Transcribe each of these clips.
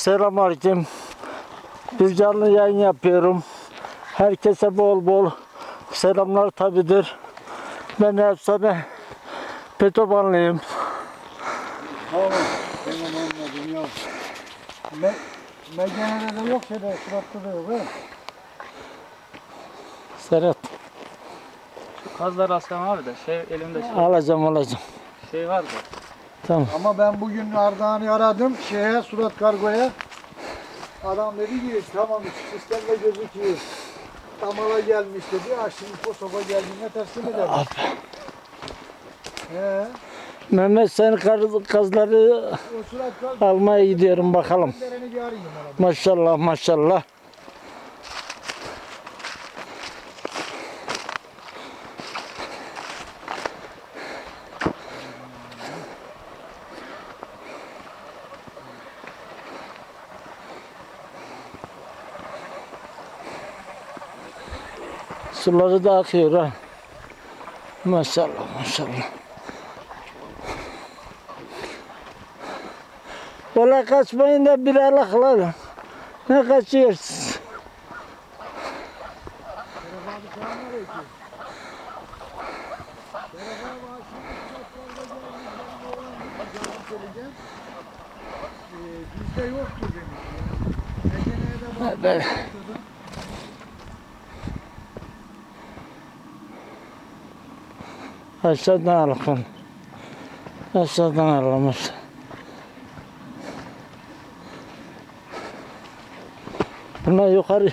Selamünaleyküm. Bir canlı yayın yapıyorum. Herkese bol bol selamlar tabidir. Ben efsane Petobanlıyım. Tamam. Tamam anladım ya. Me Megenede de yok şeyde, suratta da yok ha. Serhat Kazlar aslan abi de şey elimde şey, alacağım alacağım. şey var da. Tamam. Ama ben bugün Ardahan'ı aradım şeye, surat kargoya. Adam dedi ki tamam sistemde gözüküyor. Damala gelmiş dedi. Ha şimdi Kosova geldiğinde teslim ederim. He. Mehmet sen kar- kazları O surat kargo. almaya gidiyorum bakalım. Dereni bir arayayım arada. Maşallah maşallah. Suları da akıyor ha. Maşallah maşallah. Valla kaçmayın da bir alaklar. Ne kaçıyorsunuz? Bizde yoktur demiş. Megenede bak. Ben... Aşağıdan alalım. Aşağıdan alalım. Bunlar yukarı.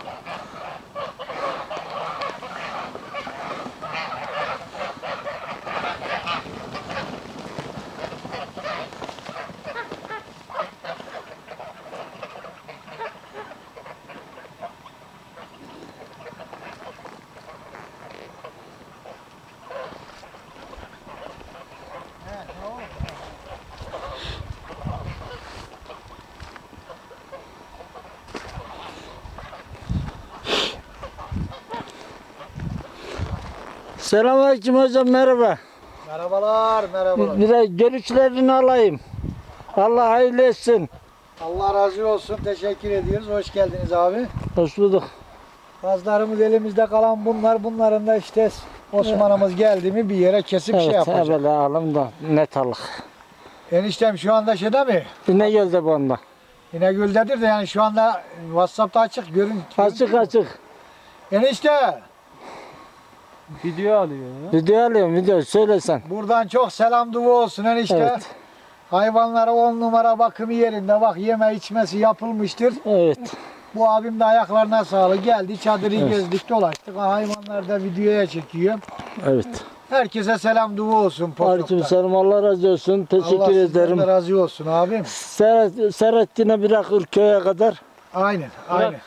Selamünaleyküm hocam merhaba. Merhabalar, merhabalar. Biraz görüşlerini alayım. Allah hayırlı etsin. Allah razı olsun. Teşekkür ediyoruz. Hoş geldiniz abi. Hoş bulduk. Gazlarımız elimizde kalan bunlar. Bunların da işte Osman'ımız geldi mi bir yere kesip şey Evet, yapacak. evvela alım da net alık. Eniştem şu anda şeyde mi? Ne geldi bu anda? İnegöl'dedir de yani şu anda WhatsApp'ta açık görün. Açık açık. Enişte Video alıyor ya. Video alıyorum video söylesen. buradan çok selam dua olsun enişte. Evet. Hayvanlara on numara bakımı yerinde bak yeme içmesi yapılmıştır. Evet. Bu abim de ayaklarına sağlık geldi çadırı gezdik dolaştık. Hayvanlar da videoya çekiyor. Evet. Herkese selam dua olsun. Posof'ta. Aleykümselam Allah razı olsun. Teşekkür Allah ederim. de razı olsun abim. Serhat, Serhattin'e bırakır köye kadar. Aynen, aynen.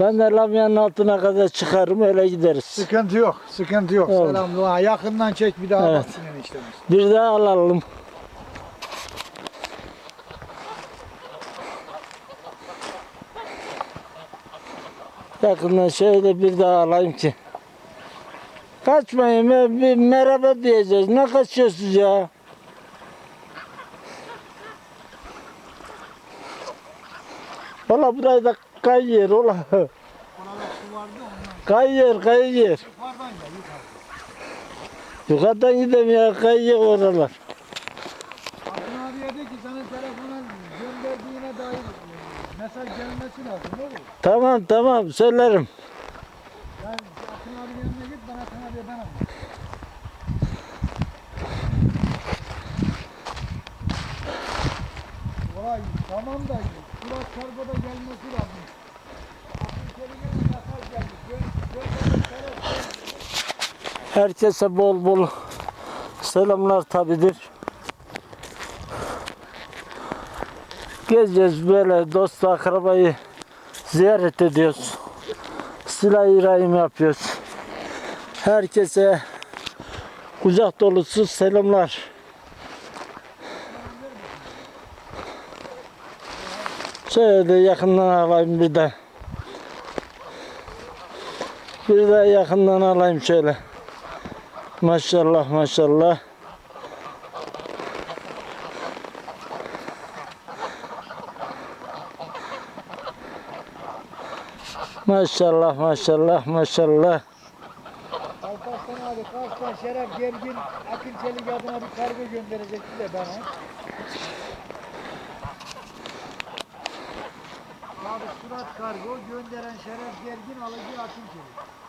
Ben de Lamya'nın altına kadar çıkarım öyle gideriz. Sıkıntı yok, sıkıntı yok. Oldu. Selam dua. Yakından çek bir daha Evet. baksın eniştemiz. Bir daha alalım. Yakından şöyle bir daha alayım ki. Kaçmayın bir merhaba diyeceğiz. Ne kaçıyorsunuz ya? Valla burayı da kayıyor ola. Kayıyor kayıyor. Yukarıdan gideyim ya kayıyor oralar. Akın abiye de ki senin telefona gönderdiğine dair mesaj gelmesi lazım ne olur? Tamam tamam söylerim. Yani Akın abi yanına git ben Akın abiye ben anlatayım. Vay tamam da Surat kargoda gelmesi lazım. Herkese bol bol selamlar tabidir. Gezeceğiz böyle dost akrabayı ziyaret ediyoruz. Silah-ı rahim yapıyoruz. Herkese kucak dolusu selamlar. Şöyle yakından alayım bir de. Bir de yakından alayım şöyle. Maşallah maşallah. Maşallah maşallah maşallah. Alparslan abi Kars'tan Şeref Gergin Akın adına bir kargo gönderecekti de bana. Abi Surat Kargo gönderen Şeref Gergin alıcı Akın Çelik.